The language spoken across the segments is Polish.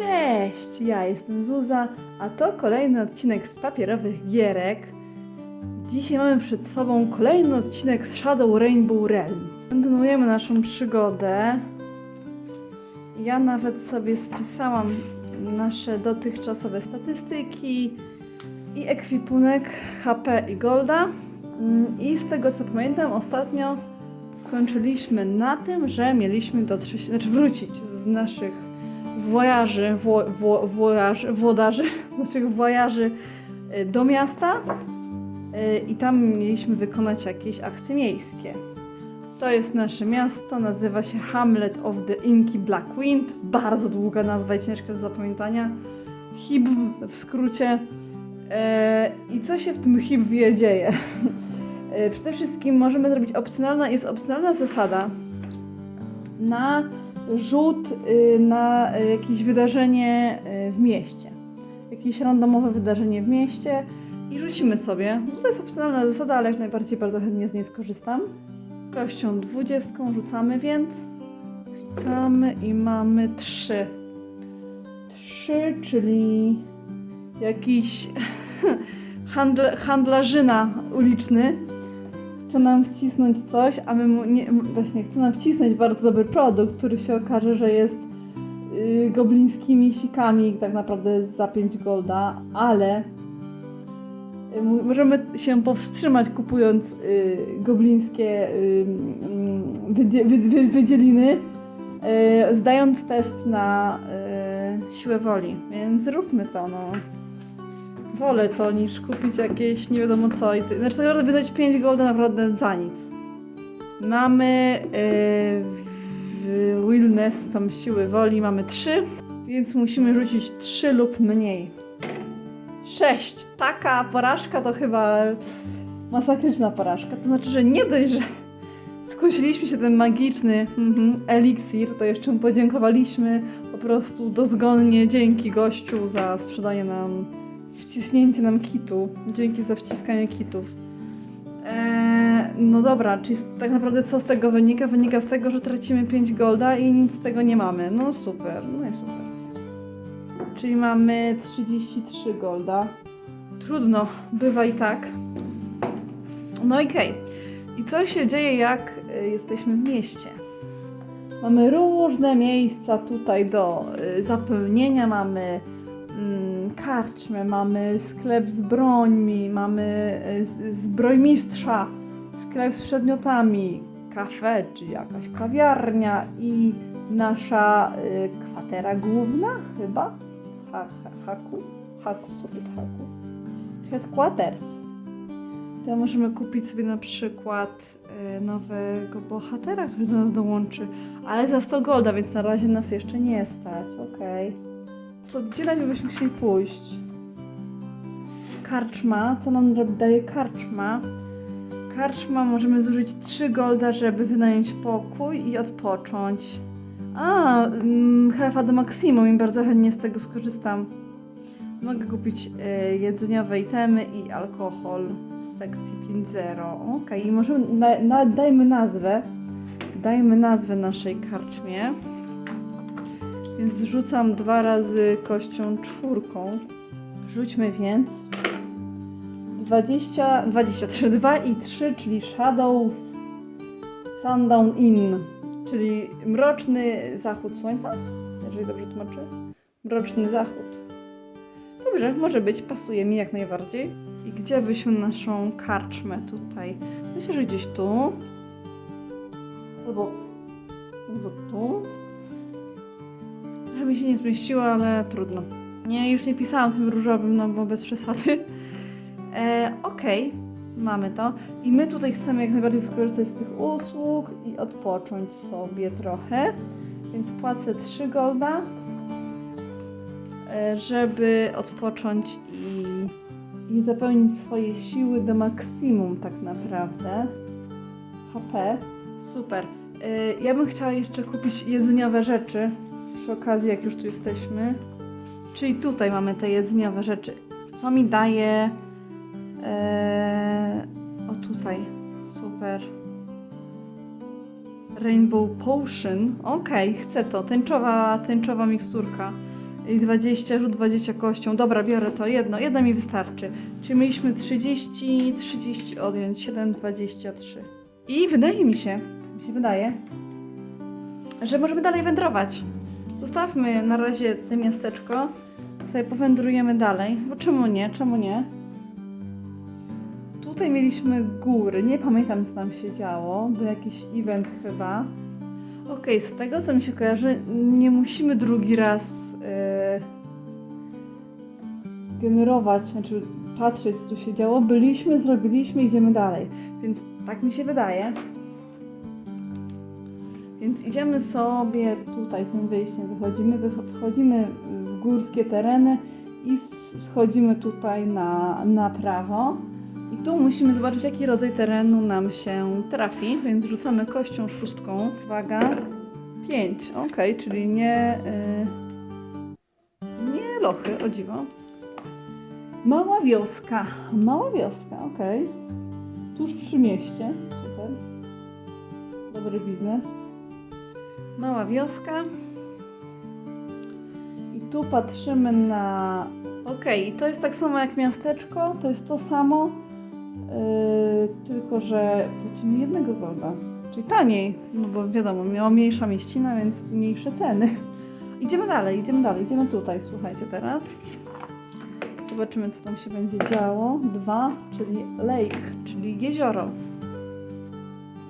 Cześć, ja jestem Zuza, a to kolejny odcinek z papierowych gierek. Dzisiaj mamy przed sobą kolejny odcinek z Shadow Rainbow Realm. Kontynuujemy naszą przygodę. Ja nawet sobie spisałam nasze dotychczasowe statystyki i ekwipunek HP i Golda. Mm, I z tego co pamiętam, ostatnio skończyliśmy na tym, że mieliśmy dotrzeć, znaczy wrócić z naszych wojaży, wo, wo, włodarzy, z naszych wojaży y, do miasta y, i tam mieliśmy wykonać jakieś akcje miejskie. To jest nasze miasto, nazywa się Hamlet of the Inky Black Wind. Bardzo długa nazwa i ciężka do zapamiętania. HIBW w skrócie. E, I co się w tym HIBW dzieje? Przede wszystkim możemy zrobić opcjonalna, jest opcjonalna zasada na rzut y, na y, jakieś wydarzenie y, w mieście. Jakieś randomowe wydarzenie w mieście i rzucimy sobie. No To jest opcjonalna zasada, ale jak najbardziej bardzo chętnie z niej skorzystam. Kością dwudziestką rzucamy więc. Rzucamy i mamy trzy. Trzy, czyli jakiś handl, handlarzyna uliczny chce nam wcisnąć coś, a my mu nie, właśnie chce nam wcisnąć bardzo dobry produkt, który się okaże, że jest yy, goblińskimi sikami tak naprawdę za 5 golda, ale y, możemy się powstrzymać kupując y, goblińskie y, mm, wydzie, wy, wy, wydzieliny, y, zdając test na siłę woli, więc zróbmy to, no. Wolę to niż kupić jakieś nie wiadomo co. I ty... Znaczy tak naprawdę wydać 5 golda naprawdę za nic. Mamy yy, w Willness, tam siły woli, mamy 3, więc musimy rzucić 3 lub mniej. 6. Taka porażka to chyba masakryczna porażka. To znaczy, że nie dość, że skusiliśmy się ten magiczny mhm, eliksir, to jeszcze mu podziękowaliśmy po prostu dozgonnie dzięki gościu za sprzedanie nam wciśnięcie nam kitu. Dzięki za wciskanie kitów. Eee, no dobra, czyli tak naprawdę co z tego wynika? Wynika z tego, że tracimy 5 golda i nic z tego nie mamy. No super, no i super. Czyli mamy 33 golda. Trudno, bywa i tak. No okej. I co się dzieje, jak y, jesteśmy w mieście? Mamy różne miejsca tutaj do y, zapełnienia. Mamy karczmę, mamy sklep z brońmi, mamy z- zbrojmistrza, sklep z przedmiotami, kafe czy jakaś kawiarnia i nasza y, kwatera główna chyba? Ha, ha, haku? Haku, co to jest haku? Headquarters. To możemy kupić sobie na przykład y, nowego bohatera, który do nas dołączy, ale za 100 golda, więc na razie nas jeszcze nie stać, okej. Co, gdzie najpierw byśmy chcieli pójść? Karczma, co nam daje karczma? Karczma możemy zużyć 3 golda, żeby wynająć pokój i odpocząć. A, mm, hefa do maksimum i bardzo chętnie z tego skorzystam. Mogę kupić e, jedzeniowe itemy i alkohol z sekcji 5.0. Okej, i możemy, na, na, dajmy nazwę. Dajmy nazwę naszej karczmie. Więc rzucam dwa razy kością czwórką. Rzućmy więc 20, 23, 2 i 3, czyli Shadows Sundown Inn, czyli mroczny zachód słońca, jeżeli dobrze tłumaczę. Mroczny zachód. Dobrze, może być, pasuje mi jak najbardziej. I gdzie byśmy naszą karczmę tutaj? Myślę, że gdzieś tu. Albo, albo tu. Trochę mi się nie zmieściło, ale trudno. Nie, już nie pisałam tym różowym, no bo bez przesady. E, Okej, mamy to. I my tutaj chcemy jak najbardziej skorzystać z tych usług i odpocząć sobie trochę. Więc płacę 3 golda, e, żeby odpocząć i, i zapełnić swoje siły do maksimum tak naprawdę. HP. Super. E, Ja bym chciała jeszcze kupić jedzeniowe rzeczy przy okazji, jak już tu jesteśmy. Czyli tutaj mamy te jedzeniowe rzeczy. Co mi daje. Eee, o tutaj. Super. Rainbow Potion. Okej, chcę to. Tęczowa, tęczowa miksturka. I 20, rzut 20 kością. Dobra, biorę to jedno. Jedna mi wystarczy. Czyli mieliśmy 30, 30 odjąć, 7, 23. I wydaje mi się, mi się wydaje, że możemy dalej wędrować. Zostawmy na razie to miasteczko. Sobie powędrujemy dalej. Bo czemu nie? Czemu nie? Tutaj mieliśmy góry. Nie pamiętam, co tam się działo. Był jakiś event chyba. Okej, z tego co mi się kojarzy, nie musimy drugi raz e, generować, znaczy patrzeć, co tu się działo. Byliśmy, zrobiliśmy, idziemy dalej. Więc tak mi się wydaje. Więc idziemy sobie tutaj tym wyjściem, wychodzimy, wycho- wchodzimy w górskie tereny i schodzimy tutaj na, na prawo. I tu musimy zobaczyć, jaki rodzaj terenu nam się trafi, więc rzucamy kością szóstką. Uwaga, 5, ok, czyli nie, y, nie lochy, o dziwo. Mała wioska, mała wioska, ok. Tuż przy mieście, super. Dobry biznes. Mała wioska. I tu patrzymy na. Okej, to jest tak samo jak miasteczko, to jest to samo, yy, tylko że płacimy jednego golda. Czyli taniej, no bo wiadomo, miała mniejsza mieścina, więc mniejsze ceny. Idziemy dalej, idziemy dalej, idziemy tutaj, słuchajcie teraz. Zobaczymy, co tam się będzie działo. Dwa, czyli lake, czyli jezioro.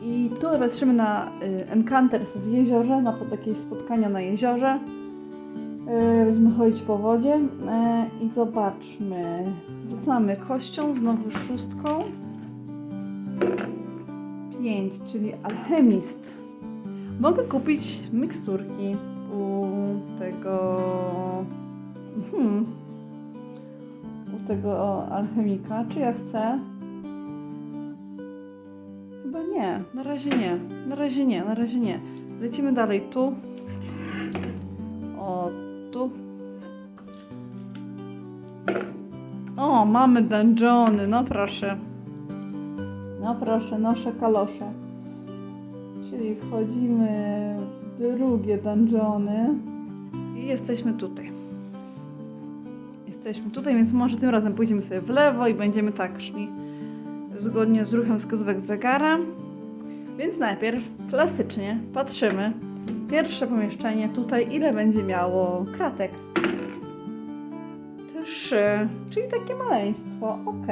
I tu patrzymy na y, Encounters w jeziorze, na takie spotkania na jeziorze. Y, Będziemy chodzić po wodzie y, i zobaczmy. Rzucamy kością, znowu szóstką. Pięć, czyli alchemist. Mogę kupić miksturki u tego. Hmm, u tego alchemika. Czy ja chcę? Chyba nie, na razie nie. Na razie nie, na razie nie. Lecimy dalej tu. O, tu. O, mamy dungeony, no proszę. No proszę, nosze kalosze. Czyli wchodzimy w drugie dungeony i jesteśmy tutaj. Jesteśmy tutaj, więc może tym razem pójdziemy sobie w lewo i będziemy tak szli zgodnie z ruchem wskazówek zegara. Więc najpierw klasycznie patrzymy. Pierwsze pomieszczenie tutaj, ile będzie miało kratek? Trzy, czyli takie maleństwo, ok.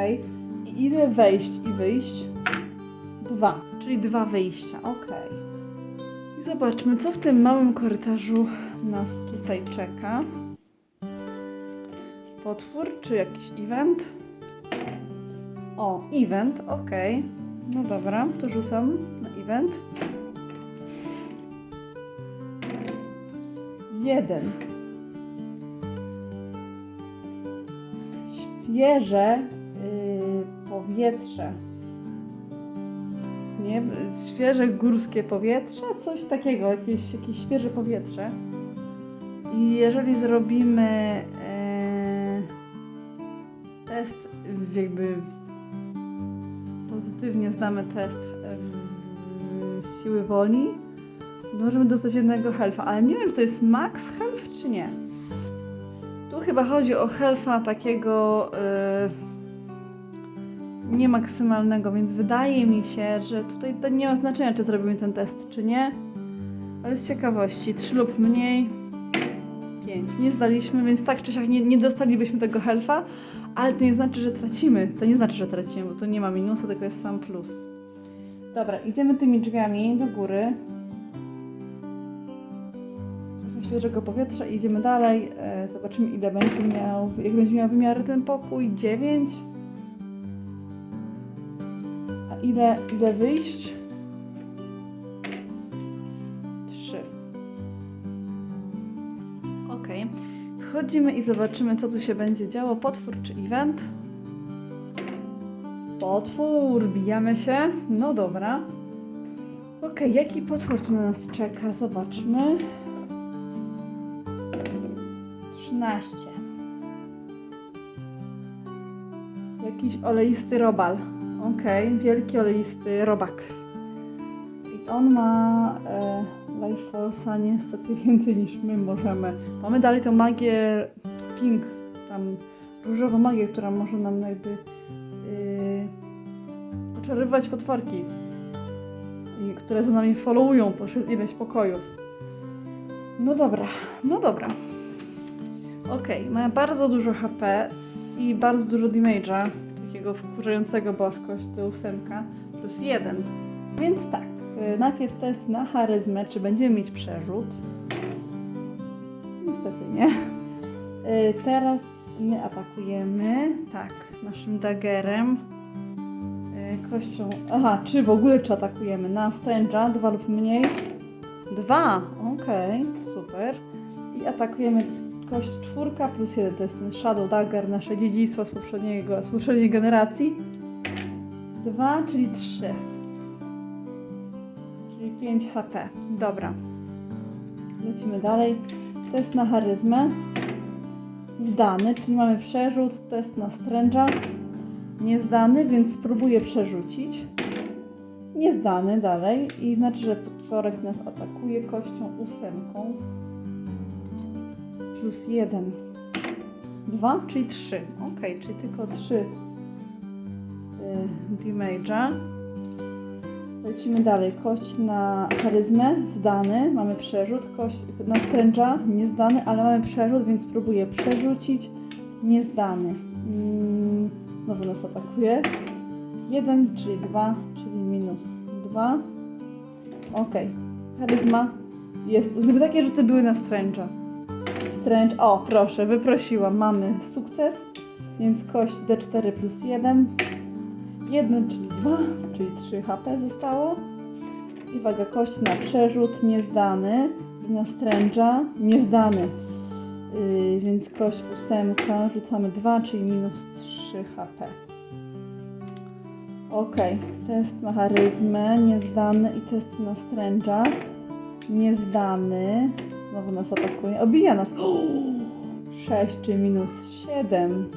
I ile wejść i wyjść? Dwa, czyli dwa wyjścia, ok. I zobaczmy, co w tym małym korytarzu nas tutaj czeka. Potwór, czy jakiś event? O, event, ok. No dobra, to rzucam na event. Jeden. Świeże yy, powietrze. Z nieb- świeże górskie powietrze, coś takiego, jakieś, jakieś świeże powietrze. I jeżeli zrobimy e, test, jakby pozytywnie zdamy test e, siły woli, możemy dostać jednego health'a, ale nie wiem, czy to jest max health, czy nie. Tu chyba chodzi o health'a takiego e, nie maksymalnego, więc wydaje mi się, że tutaj to nie ma znaczenia, czy zrobimy ten test, czy nie. Ale z ciekawości, 3 lub mniej, 5. Nie zdaliśmy, więc tak czy siak nie, nie dostalibyśmy tego health'a, ale to nie znaczy, że tracimy. To nie znaczy, że tracimy, bo to nie ma minusa, tylko jest sam plus. Dobra, idziemy tymi drzwiami do góry. Trochę świeżego powietrza idziemy dalej. E, zobaczymy, ile będzie miał, jak będzie miał wymiary ten pokój. 9. A ile, ile wyjść? Wchodzimy i zobaczymy, co tu się będzie działo. Potwór czy event? Potwór, bijamy się. No dobra. Okej, jaki potwór tu na nas czeka? Zobaczmy. 13. Jakiś oleisty robal. Okej, wielki oleisty robak. I on ma e, Life Force'a niestety więcej niż my możemy. Mamy dalej tą magię pink, tam różową magię, która może nam jakby yy, oczarywać potworki, które za nami followują przez ileś pokojów. No dobra, no dobra. Okej, ma bardzo dużo HP i bardzo dużo damage'a, takiego wkurzającego bożkość do ósemka, plus jeden. Więc tak, najpierw test na charyzmę, czy będziemy mieć przerzut. Niestety nie. Y, Teraz my atakujemy, tak, naszym daggerem, y, kością, aha, czy w ogóle czy atakujemy na stręża, dwa lub mniej. Dwa, okej, super. I atakujemy kość czwórka plus jeden, to jest ten Shadow Dagger, nasze dziedzictwo z poprzedniego, z poprzedniej generacji. Dwa, czyli trzy. Czyli 5 HP. Dobra. Lecimy dalej. Test na charyzmę. Zdany, czyli mamy przerzut. Test na stręża. Niezdany, więc spróbuję przerzucić. Niezdany dalej. I znaczy, że potworek nas atakuje kością ósemką. Plus jeden. Dwa, czyli trzy. Ok, czyli tylko trzy y, damage'a. Lecimy dalej. Kość na charyzmę, zdany, mamy przerzut. Kość na stręcza, niezdany, ale mamy przerzut, więc spróbuję przerzucić. Niezdany. Mm, znowu nas atakuje. Jeden, czyli dwa, czyli minus dwa. Ok. Charyzma jest. Gdyby takie rzuty były na stręcza. Stręcz. O, proszę, wyprosiłam. Mamy sukces. Więc kość D4 plus 1. 1, czyli 2, czyli 3 HP zostało. I waga kość na przerzut niezdany na stręża niezdany. Yy, więc kość ósemka rzucamy 2, czyli minus 3 HP. Ok, test na charyzmę niezdany i test na stręża niezdany. Znowu nas atakuje. Obija nas. 6 czy minus 7.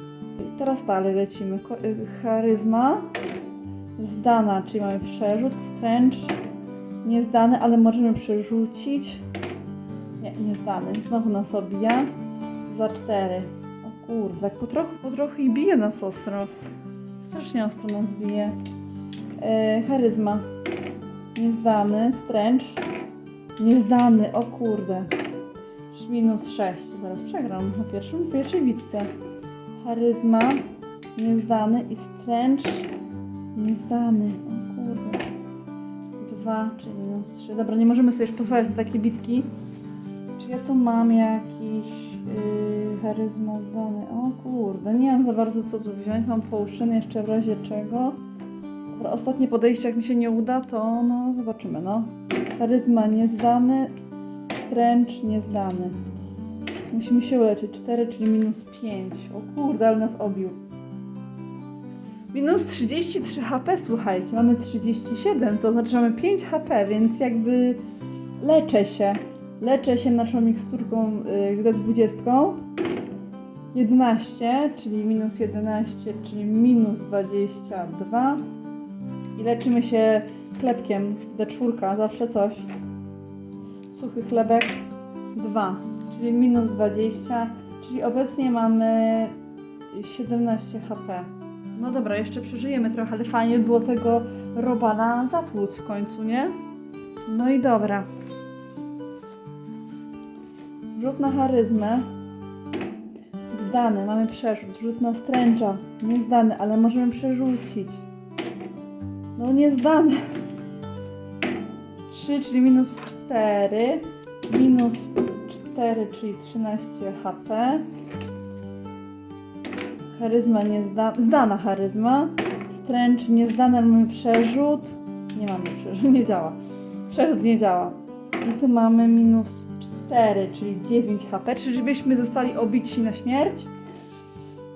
Teraz dalej lecimy. Y, charyzma. Zdana, czyli mamy przerzut. Stręcz. Niezdany, ale możemy przerzucić. Nie, niezdany. Znowu nas obija. Za 4. O kurde, tak po trochu, po trochu i bije nas ostro. Strasznie ostro nas bije. E, charyzma. Niezdany. Stręcz. Niezdany, o kurde. Minus 6. Zaraz przegram na pierwszym, pierwszej bitce. Charyzma. Niezdany i stręcz. Niezdany. O kurde. 2, czyli minus 3. Dobra, nie możemy sobie już pozwalać na takie bitki. Czy ja tu mam jakiś yy, charyzma zdany? O kurde, nie mam za bardzo co tu wziąć. Mam potion jeszcze w razie czego. Dobra, ostatnie podejście, jak mi się nie uda, to no zobaczymy, no. Charyzma niezdany, stręcz niezdany. Musimy się uleczyć. 4, czyli minus 5. O kurde, ale nas obił. Minus 33 HP, słuchajcie. Mamy 37, to znaczy mamy 5 HP, więc jakby leczę się. Leczę się naszą miksturką y, D20. 11, czyli minus 11, czyli minus 22. I leczymy się chlebkiem D4, zawsze coś. Suchy chlebek 2, czyli minus 20, czyli obecnie mamy 17 HP. No dobra, jeszcze przeżyjemy trochę, ale fajnie by było tego robala zatłuc w końcu, nie? No i dobra. Rzut na charyzmę. Zdany, mamy przerzut. Rzut na stręcza. Niezdany, ale możemy przerzucić. No niezdany. 3, czyli minus 4. Minus 4, czyli 13 HP. Charyzma niezdana. Zdana charyzma. Stręcz niezdana, ale mamy przerzut. Nie mamy przerzut, nie działa. Przerzut nie działa. I tu mamy minus 4, czyli 9 HP. Czyżbyśmy zostali obici na śmierć?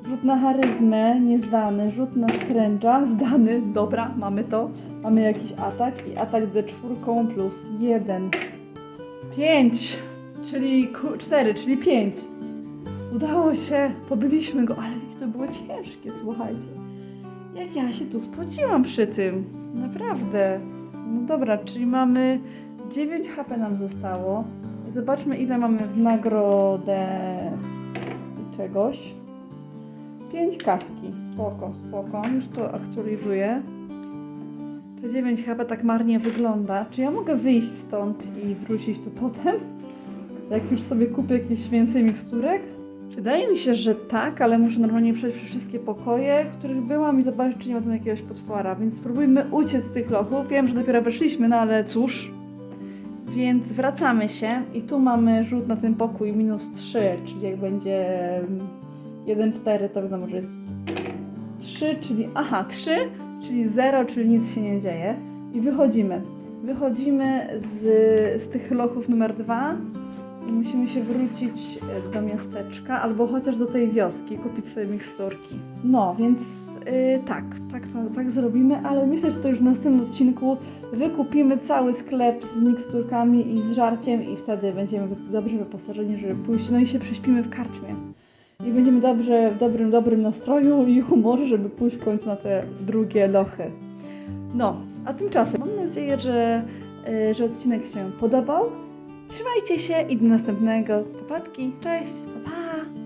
Rzut na charyzmę, niezdany. Rzut na stręcza, zdany. Dobra, mamy to. Mamy jakiś atak i atak D4 plus 1. 5, czyli 4, czyli 5. Udało się, pobyliśmy go, ale to było ciężkie, słuchajcie. Jak ja się tu spociłam przy tym. Naprawdę. No dobra, czyli mamy 9 HP nam zostało. Zobaczmy, ile mamy w nagrodę czegoś. 5 kaski. Spoko, spoko. Już to aktualizuję. To 9 HP tak marnie wygląda. Czy ja mogę wyjść stąd i wrócić tu potem? Jak już sobie kupię jakieś więcej miksturek? Wydaje mi się, że tak, ale muszę normalnie przejść przez wszystkie pokoje, w których byłam i zobaczyć, czy nie ma tam jakiegoś potwora. Więc spróbujmy uciec z tych lochów. Wiem, że dopiero weszliśmy, no ale cóż. Więc wracamy się i tu mamy rzut na ten pokój minus 3, czyli jak będzie 1,4 to wiadomo, że jest 3, czyli aha, 3, czyli 0, czyli nic się nie dzieje. I wychodzimy. Wychodzimy z, z tych lochów numer 2 i musimy się wrócić e, do miasteczka albo chociaż do tej wioski, kupić sobie miksturki. No, więc y, tak, tak, to, tak zrobimy, ale myślę, że to już w następnym odcinku wykupimy cały sklep z miksturkami i z żarciem i wtedy będziemy dobrze wyposażeni, żeby pójść, no i się prześpimy w karczmie. I będziemy dobrze, w dobrym, dobrym nastroju i humorze, żeby pójść w końcu na te drugie lochy. No, a tymczasem mam nadzieję, że, y, że odcinek się podobał. Trzymajcie się i do następnego. Papatki, cześć, pa! pa.